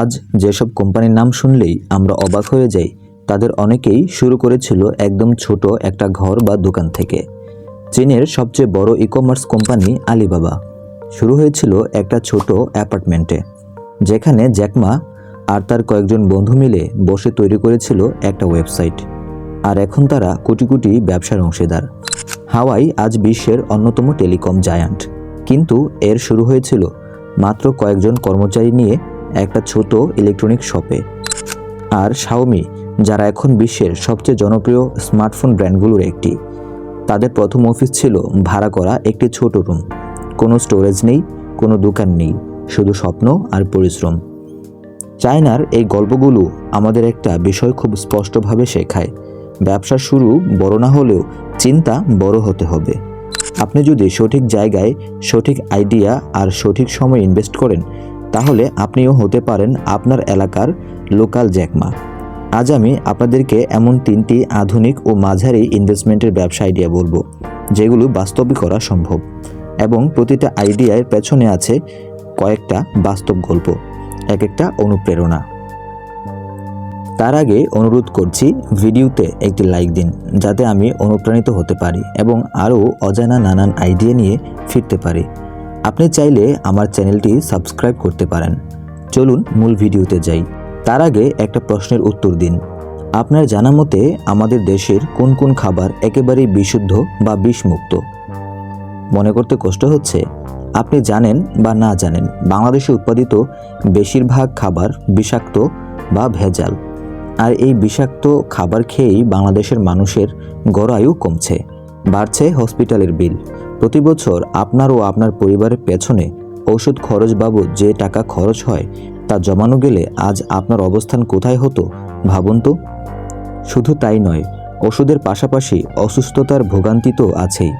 আজ যেসব কোম্পানির নাম শুনলেই আমরা অবাক হয়ে যাই, তাদের অনেকেই শুরু করেছিল একদম ছোট একটা ঘর বা দোকান থেকে। চীনের সবচেয়ে বড় ই কমার্স কোম্পানি আলিবাবা। শুরু হয়েছিল একটা ছোট অ্যাপার্টমেন্টে, যেখানে জ্যাকমা আর তার কয়েকজন বন্ধু মিলে বসে তৈরি করেছিল একটা ওয়েবসাইট। আর এখন তারা কোটি কোটি ব্যবসার অংশীদার। হাওয়াই আজ বিশ্বের অন্যতম টেলিকম জায়ান্ট। কিন্তু এর শুরু হয়েছিল মাত্র কয়েকজন কর্মচারী নিয়ে একটা ছোট ইলেকট্রনিক শপে আর শাওমি যারা এখন বিশ্বের সবচেয়ে জনপ্রিয় স্মার্টফোন ব্র্যান্ডগুলোর একটি। তাদের প্রথম অফিস ছিল ভাড়া করা একটি ছোট রুম কোনো স্টোরেজ নেই, কোনো দোকান নেই, শুধু স্বপ্ন আর পরিশ্রম। চায়নার এই গল্পগুলো আমাদের একটা বিষয় খুব স্পষ্টভাবে শেখায়। ব্যবসা শুরু বড় না হলেও চিন্তা বড় হতে হবে। আপনি যদি সঠিক জায়গায় সঠিক আইডিয়া আর সঠিক সময় ইনভেস্ট করেন তাহলে আপনিও হতে পারেন আপনার এলাকার লোকাল জ্যাকমা। আজ আমি আপনাদেরকে এমন তিনটি আধুনিক ও মাঝারি ইনভেস্টমেন্টের ব্যবসা আইডিয়া বলব, যেগুলো বাস্তবে করা সম্ভব। এবং প্রতিটা আইডিয়ার পেছনে আছে কয়েকটা বাস্তব গল্প এক একটা অনুপ্রেরণা। তার আগে অনুরোধ করছি, ভিডিওতে একটি লাইক দিন, যাতে আমি অনুপ্রাণিত হতে পারি এবং আরও অজানা নানান আইডিয়া নিয়ে ফিরতে পারি। আপনি চাইলে আমার চ্যানেলটি সাবস্ক্রাইব করতে পারেন। চলুন মূল ভিডিওতে যাই। তার আগে একটা প্রশ্নের উত্তর দিন। আপনার জানা মতে আমাদের দেশের কোন কোন খাবার একেবারেই বিশুদ্ধ বা বিষমুক্ত? মনে করতে কষ্ট হচ্ছে? আপনি জানেন বা না জানেন, বাংলাদেশে উৎপাদিত বেশিরভাগ খাবার বিষাক্ত বা ভেজাল। আর এই বিষাক্ত খাবার খেয়েই বাংলাদেশের মানুষের গড়ায়ু কমছে, বাড়ছে হসপিটালের বিল প্রতি বছর আপনার ও আপনার পরিবারের পেছনে ওষুধ খরচ বাবদ যে টাকা খরচ হয় তা জমানো গেলে আজ আপনার অবস্থান কোথায় হতো, ভাবুন তো? শুধু তাই নয়, ওষুধের পাশাপাশি অসুস্থতার ভোগান্তি তো আছেই।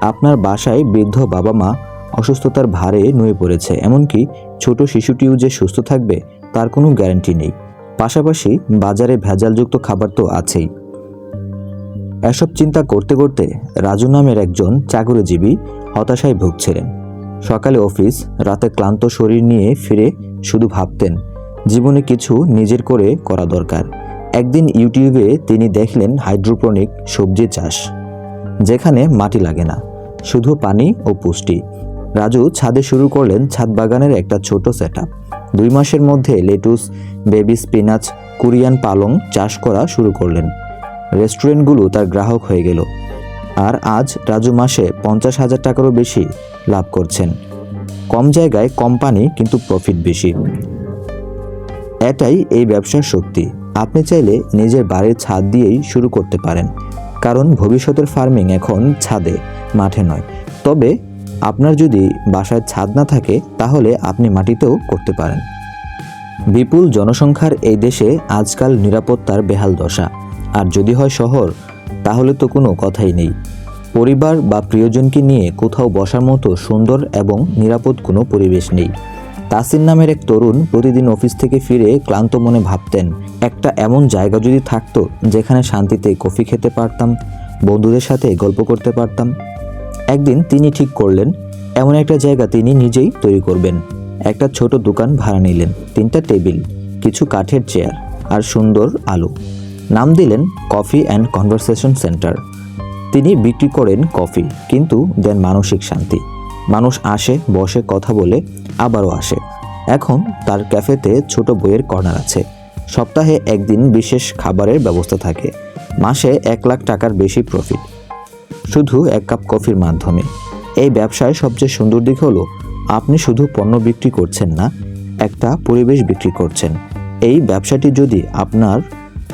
আপনার বাসায় বৃদ্ধ বাবা মা অসুস্থতার ভারে নুয়ে পড়েছে, এমনকি ছোট শিশুটিও যে সুস্থ থাকবে তার কোনো গ্যারান্টি নেই। পাশাপাশি বাজারে ভেজালযুক্ত খাবার তো আছেই। এসব চিন্তা করতে করতে রাজু নামের একজন চাকরিজীবী হতাশায় ভুগছিলেন। সকালে অফিস, রাতে ক্লান্ত শরীর নিয়ে ফিরে শুধু ভাবতেন, জীবনে কিছু নিজের করে করা দরকার। একদিন ইউটিউবে তিনি দেখলেন হাইড্রোপনিক সবজি চাষ, যেখানে মাটি লাগে না, শুধু পানি ও পুষ্টি। রাজু ছাদে শুরু করলেন ছাদ বাগানের একটা ছোট সেট দুই মাসের মধ্যে লেটুস, বেবি স্পিনাচ, কোরিয়ান পালং চাষ করা শুরু করলেন। রেস্টুরেন্টগুলো তার গ্রাহক হয়ে গেল। আর আজ রাজু মাসে পঞ্চাশ হাজার টাকারও বেশি লাভ করছেন। কম জায়গায় কোম্পানি কিন্তু প্রফিট বেশি। এটাই এই ব্যবসার শক্তি। আপনি চাইলে নিজের বাড়ির ছাদ দিয়েই শুরু করতে পারেন। কারণ ভবিষ্যতের ফার্মিং এখন ছাদে, মাঠে নয়। তবে আপনার যদি বাসায় ছাদ না থাকে, তাহলে আপনি মাটিতেও করতে পারেন। বিপুল জনসংখ্যার এই দেশে আজকাল নিরাপত্তার বেহাল দশা। আর যদি হয় শহর, তাহলে তো কোনো কথাই নেই। পরিবার বা প্রিয়জনকে নিয়ে কোথাও বসার মতো সুন্দর এবং নিরাপদ কোনো পরিবেশ নেই। তাসিন নামের এক তরুণ প্রতিদিন অফিস থেকে ফিরে ক্লান্ত মনে ভাবতেন, একটা এমন জায়গা যদি থাকতো যেখানে শান্তিতে কফি খেতে পারতাম, বন্ধুদের সাথে গল্প করতে পারতাম। একদিন তিনি ঠিক করলেন, এমন একটা জায়গা তিনি নিজেই তৈরি করবেন। একটা ছোট দোকান ভাড়া নিলেন, তিনটা টেবিল, কিছু কাঠের চেয়ার আর সুন্দর আলো। নাম দিলেন কফি অ্যান্ড কনভারসেশন সেন্টার। তিনি বিক্রি করেন কফি, কিন্তু দেন মানসিক শান্তি। মানুষ আসে, বসে, কথা বলে, আবারও আসে। এখন তার ক্যাফেতে ছোট বইয়ের কর্নার আছে। সপ্তাহে একদিন বিশেষ খাবারের ব্যবস্থা থাকে। মাসে এক লাখ টাকার বেশি প্রফিট শুধু এক কাপ কফির মাধ্যমে। এই ব্যবসায় সবচেয়ে সুন্দর দিক হলো, আপনি শুধু পণ্য বিক্রি করছেন না, একটা পরিবেশ বিক্রি করছেন। এই ব্যবসাটি যদি আপনার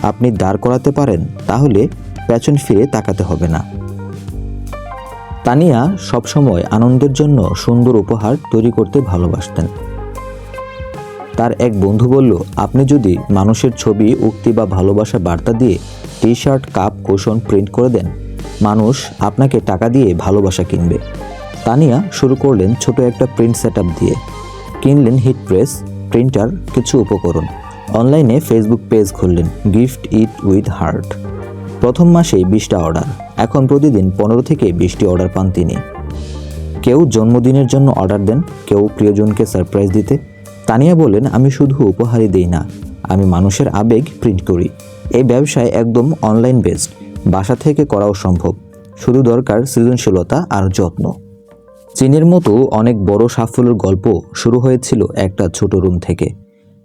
আপনি দাঁড় করাতে পারেন, তাহলে পেছন ফিরে তাকাতে হবে না। তানিয়া সবসময় আনন্দের জন্য সুন্দর উপহার তৈরি করতে ভালোবাসতেন। তার এক বন্ধু বলল, আপনি যদি মানুষের ছবি, উক্তি বা ভালোবাসা বার্তা দিয়ে T shirt cup, cushion print করে দেন, মানুষ আপনাকে টাকা দিয়ে ভালোবাসা কিনবে। তানিয়া শুরু করলেন ছোট একটা প্রিন্ট সেট দিয়ে। কিনলেন হিট প্রেস, প্রিন্টার, কিছু উপকরণ। অনলাইনে ফেসবুক পেজ খুললেন গিফট ইট উইথ হার্ট। প্রথম মাসেই বিশটা অর্ডার, এখন প্রতিদিন পনেরো থেকে বিশটি অর্ডার পান তিনি। কেউ জন্মদিনের জন্য অর্ডার দেন, কেউ প্রিয়জনকে সারপ্রাইজ দিতে। তানিয়া বলেন আমি শুধু উপহারই দিই না, আমি মানুষের আবেগ প্রিন্ট করি। এই ব্যবসায় একদম অনলাইন বেসড বাসা থেকে করাও সম্ভব। শুধু দরকার সৃজনশীলতা আর যত্ন। চীনের মতো অনেক বড় সাফল্যের গল্প শুরু হয়েছিল একটা ছোট রুম থেকে।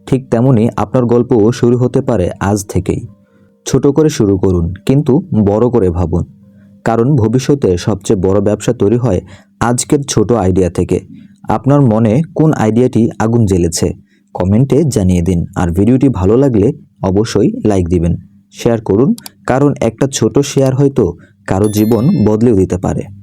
ঠিক তেমনি আপনার গল্পও শুরু হতে পারে আজ থেকেই। ছোট করে শুরু করুন, কিন্তু বড় করে ভাবুন। কারণ ভবিষ্যতে সবচেয়ে বড় ব্যবসা তৈরি হয় আজকের ছোট আইডিয়া থেকে। আপনার মনে কোন আইডিয়াটি আগুন জ্বেলেছে, কমেন্টে জানিয়ে দিন। আর ভিডিওটি ভালো লাগলে অবশ্যই লাইক দিবেন, শেয়ার করুন। কারণ একটা ছোট শেয়ার হয়তো কারও জীবন বদলেও দিতে পারে।